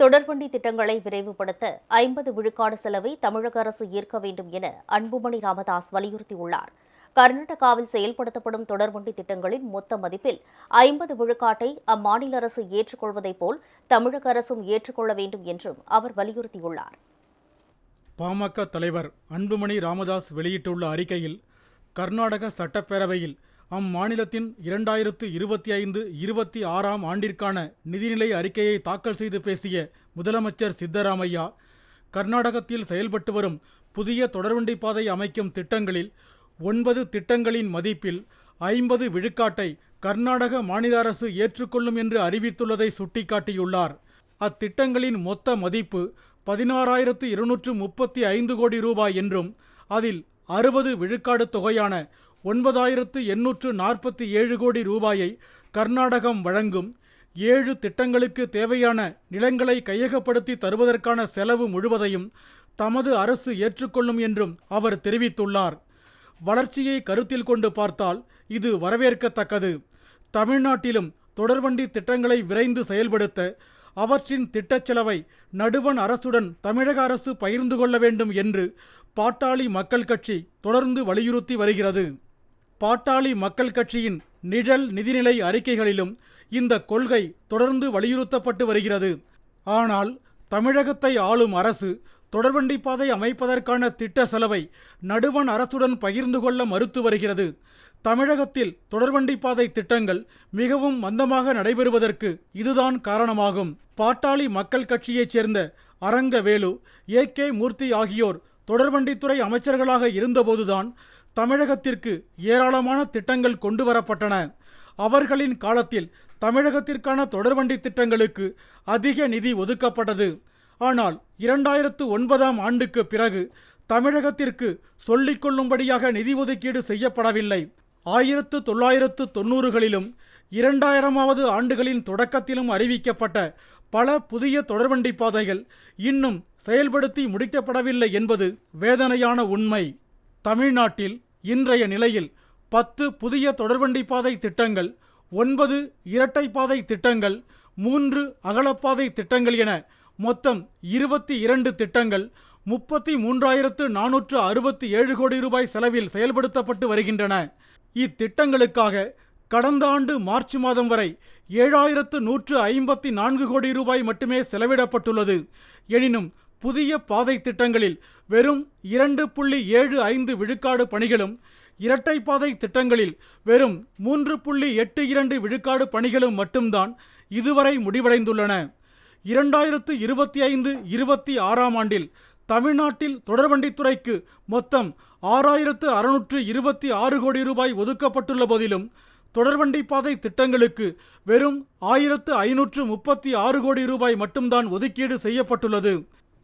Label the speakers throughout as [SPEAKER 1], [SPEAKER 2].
[SPEAKER 1] தொடர்வண்டி திட்டங்களை விரைவுபடுத்த ஐம்பது விழுக்காடு செலவை தமிழக அரசு ஏற்க வேண்டும் என அன்புமணி ராமதாஸ் வலியுறுத்தியுள்ளார். கர்நாடகாவில் செயல்படுத்தப்படும் தொடர்வண்டி திட்டங்களின் மொத்த மதிப்பில் ஐம்பது விழுக்காட்டை அம்மாநில அரசு ஏற்றுக்கொள்வதைப் போல் தமிழக அரசும் ஏற்றுக்கொள்ள வேண்டும் என்றும் அவர் வலியுறுத்தியுள்ளார்.
[SPEAKER 2] பாமக தலைவர் அன்புமணி ராமதாஸ் வெளியிட்டுள்ள அறிக்கையில் கர்நாடக சட்டப்பேரவையில் அம்மாநிலத்தின் இரண்டாயிரத்து இருபத்தி ஐந்து இருபத்தி ஆறாம் ஆண்டிற்கான நிதிநிலை அறிக்கையை தாக்கல் செய்து பேசிய முதலமைச்சர் சித்தராமையா கர்நாடகத்தில் செயல்பட்டு வரும் புதிய தொடர்வண்டி பாதை அமைக்கும் திட்டங்களில் ஒன்பது திட்டங்களின் மதிப்பில் ஐம்பது விழுக்காட்டை கர்நாடக மாநில அரசு ஏற்றுக்கொள்ளும் என்று அறிவித்துள்ளதை சுட்டிக்காட்டியுள்ளார். அத்திட்டங்களின் மொத்த மதிப்பு பதினாறாயிரத்து இருநூற்று முப்பத்தி ஐந்து கோடி ரூபாய் என்றும் அதில் அறுபது விழுக்காடு தொகையான ஒன்பதாயிரத்து எண்ணூற்று நாற்பத்தி ஏழு கோடி ரூபாயை கர்நாடகம் வழங்கும் ஏழு திட்டங்களுக்கு தேவையான நிலங்களை கையகப்படுத்தி தருவதற்கான செலவு முழுவதையும் தமது அரசு ஏற்றுக்கொள்ளும் என்றும் அவர் தெரிவித்துள்ளார். வளர்ச்சியை கருத்தில் கொண்டு பார்த்தால் இது வரவேற்கத்தக்கது. தமிழ்நாட்டிலும் தொடர்வண்டி திட்டங்களை விரைந்து செயல்படுத்த அவற்றின் திட்டச் செலவை நடுவண் அரசுடன் தமிழக அரசு பகிர்ந்து கொள்ள வேண்டும் என்று பாட்டாளி மக்கள் கட்சி தொடர்ந்து வலியுறுத்தி வருகிறது. பாட்டாளி மக்கள் கட்சியின் நிழல் நிதிநிலை அறிக்கைகளிலும் இந்த கொள்கை தொடர்ந்து வலியுறுத்தப்பட்டு வருகிறது. ஆனால் தமிழகத்தை ஆளும் அரசு தொடர்வண்டி பாதை அமைப்பதற்கான திட்ட செலவை நடுவண் அரசுடன் பகிர்ந்து கொள்ள மறுத்து வருகிறது. தமிழகத்தில் தொடர்வண்டி பாதை திட்டங்கள் மிகவும் மந்தமாக நடைபெறுவதற்கு இதுதான் காரணமாகும். பாட்டாளி மக்கள் கட்சியைச் சேர்ந்த அரங்கவேலு ஏ கே மூர்த்தி ஆகியோர் தொடர்வண்டித்துறை அமைச்சர்களாக இருந்தபோதுதான் தமிழகத்திற்கு ஏராளமான திட்டங்கள் கொண்டு வரப்பட்டன அவர்களின் காலத்தில் தமிழகத்திற்கான தொடர்வண்டி திட்டங்களுக்கு அதிக நிதி ஒதுக்கப்பட்டது. ஆனால் இரண்டாயிரத்து ஒன்பதாம் ஆண்டுக்கு பிறகு தமிழகத்திற்கு சொல்லிக்கொள்ளும்படியாக நிதி ஒதுக்கீடு செய்யப்படவில்லை. ஆயிரத்து தொள்ளாயிரத்து தொன்னூறுகளிலும் இரண்டாயிரமாவது ஆண்டுகளின் தொடக்கத்திலும் அறிவிக்கப்பட்ட பல புதிய தொடர்வண்டி பாதைகள் இன்னும் செயல்படுத்தி முடிக்கப்படவில்லை என்பது வேதனையான உண்மை. தமிழ்நாட்டில் இன்றைய நிலையில் பத்து புதிய தொடர்வண்டி பாதை திட்டங்கள் ஒன்பது இரட்டை பாதை திட்டங்கள் மூன்று அகலப்பாதை திட்டங்கள் என மொத்தம் இருபத்தி இரண்டு திட்டங்கள் முப்பத்தி மூன்றாயிரத்து நானூற்று அறுபத்தி ஏழு கோடி ரூபாய் செலவில் செயல்படுத்தப்பட்டு வருகின்றன. இத்திட்டங்களுக்காக கடந்த ஆண்டு மார்ச் மாதம் வரை ஏழாயிரத்து நூற்று ஐம்பத்தி நான்கு கோடி ரூபாய் மட்டுமே செலவிடப்பட்டுள்ளது. எனினும் புதிய பாதை திட்டங்களில் வெறும் இரண்டு புள்ளி ஏழு ஐந்து விழுக்காடு பணிகளும் இரட்டை பாதை திட்டங்களில் வெறும் மூன்று புள்ளி எட்டு இரண்டு விழுக்காடு பணிகளும் மட்டும்தான் இதுவரை முடிவடைந்துள்ளன. இரண்டாயிரத்து இருபத்தி ஐந்து இருபத்தி ஆறாம் ஆண்டில் தமிழ்நாட்டில் தொடர்வண்டித்துறைக்கு மொத்தம் ஆறாயிரத்து அறுநூற்று இருபத்தி ஆறு கோடி ரூபாய் ஒதுக்கப்பட்டுள்ள போதிலும் தொடர்வண்டி பாதை திட்டங்களுக்கு வெறும் ஆயிரத்து ஐநூற்று முப்பத்தி ஆறு கோடி ரூபாய் மட்டும்தான் ஒதுக்கீடு செய்யப்பட்டுள்ளது.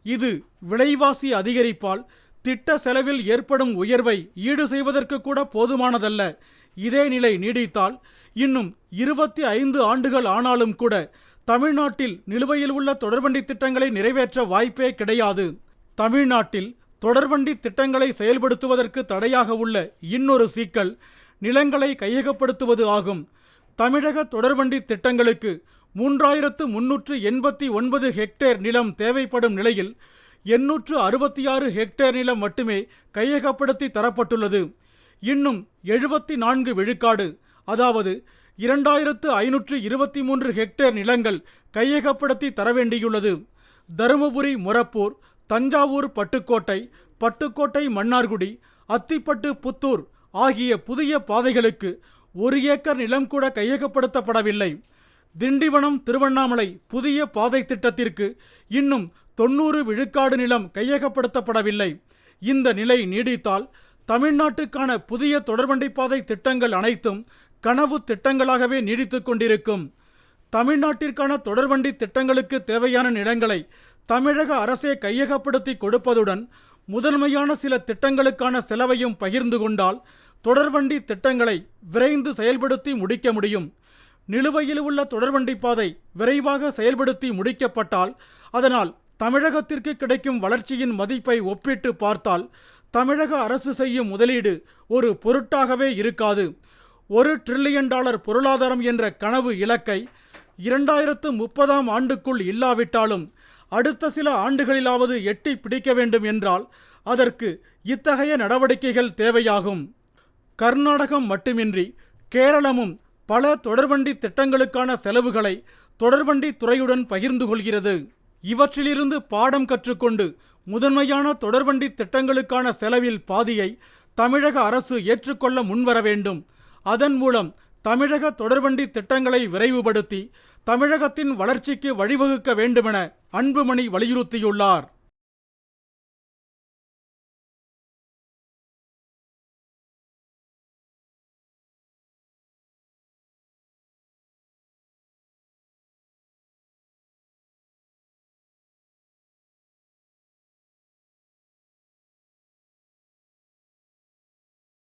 [SPEAKER 2] இது விலைவாசி அதிகரிப்பால் திட்ட செலவில் ஏற்படும் உயர்வை ஈடு செய்வதற்கு கூட போதுமானதல்ல. இதே நிலை நீடித்தால் இன்னும் இருபத்தி ஐந்து ஆண்டுகள் ஆனாலும் கூட தமிழ்நாட்டில் நிலுவையில் உள்ள தொடர்வண்டி திட்டங்களை நிறைவேற்ற வாய்ப்பே கிடையாது. தமிழ்நாட்டில் தொடர்வண்டி திட்டங்களை செயல்படுத்துவதற்கு தடையாக உள்ள இன்னொரு சிக்கல் நிலங்களை கையகப்படுத்துவது ஆகும். தமிழக தொடர்வண்டி திட்டங்களுக்கு மூன்றாயிரத்து முன்னூற்று எண்பத்தி ஒன்பது ஹெக்டேர் நிலம் தேவைப்படும் நிலையில் எண்ணூற்று அறுபத்தி ஆறு ஹெக்டேர் நிலம் மட்டுமே கையகப்படுத்தி தரப்பட்டுள்ளது. இன்னும் எழுபத்தி நான்கு விழுக்காடு அதாவது இரண்டாயிரத்து ஐநூற்று இருபத்தி மூன்று ஹெக்டேர் நிலங்கள் கையகப்படுத்தி தர வேண்டியுள்ளது தருமபுரி முரப்பூர் தஞ்சாவூர் பட்டுக்கோட்டை பட்டுக்கோட்டை மன்னார்குடி அத்திப்பட்டு புத்தூர் ஆகிய புதிய பாதைகளுக்கு ஒரு ஏக்கர் நிலம் கூட கையகப்படுத்தப்படவில்லை. திண்டிவனம் திருவண்ணாமலை புதிய பாதை திட்டத்திற்கு இன்னும் தொண்ணூறு விழுக்காடு நிலம் கையகப்படுத்தப்படவில்லை. இந்த நிலை நீடித்தால் தமிழ்நாட்டுக்கான புதிய தொடர்வண்டி பாதை திட்டங்கள் அனைத்தும் கனவு திட்டங்களாகவே நீடித்து கொண்டிருக்கும். தமிழ்நாட்டிற்கான தொடர்வண்டி திட்டங்களுக்கு தேவையான நிலங்களை தமிழக அரசே கையகப்படுத்தி கொடுப்பதுடன் முதன்மையான சில திட்டங்களுக்கான செலவையும் பகிர்ந்து கொண்டால் தொடர்வண்டி திட்டங்களை விரைந்து செயல்படுத்தி முடிக்க முடியும். நிலுவையில் உள்ள தொடர்வண்டி பாதை விரைவாக செயல்படுத்தி முடிக்கப்பட்டால் அதனால் தமிழகத்திற்கு கிடைக்கும் வளர்ச்சியின் மதிப்பை ஒப்பிட்டு பார்த்தால் தமிழக அரசு செய்யும் முதலீடு ஒரு பொருட்டாகவே இருக்காது. ஒரு டிரில்லியன் டாலர் பொருளாதாரம் என்ற கனவு இலக்கை இரண்டாயிரத்து முப்பதாம் ஆண்டுக்குள் இல்லாவிட்டாலும் அடுத்த சில ஆண்டுகளிலாவது எட்டி பிடிக்க வேண்டும் என்றால் அதற்கு இத்தகைய நடவடிக்கைகள் தேவையாகும். கர்நாடகம் மட்டுமின்றி கேரளமும் பல தொடர்வண்டி திட்டங்களுக்கான செலவுகளை தொடர்வண்டி துறையுடன் பகிர்ந்து கொள்கிறது. இவற்றிலிருந்து பாடம் கற்றுக்கொண்டு முதன்மையான தொடர்வண்டி திட்டங்களுக்கான செலவில் பாதியை தமிழக அரசு ஏற்றுக்கொள்ள முன்வர வேண்டும். அதன் மூலம் தமிழக தொடர்வண்டி திட்டங்களை விரைவுபடுத்தி தமிழகத்தின் வளர்ச்சிக்கு வழிவகுக்க வேண்டுமென அன்புமணி வலியுறுத்தியுள்ளார்.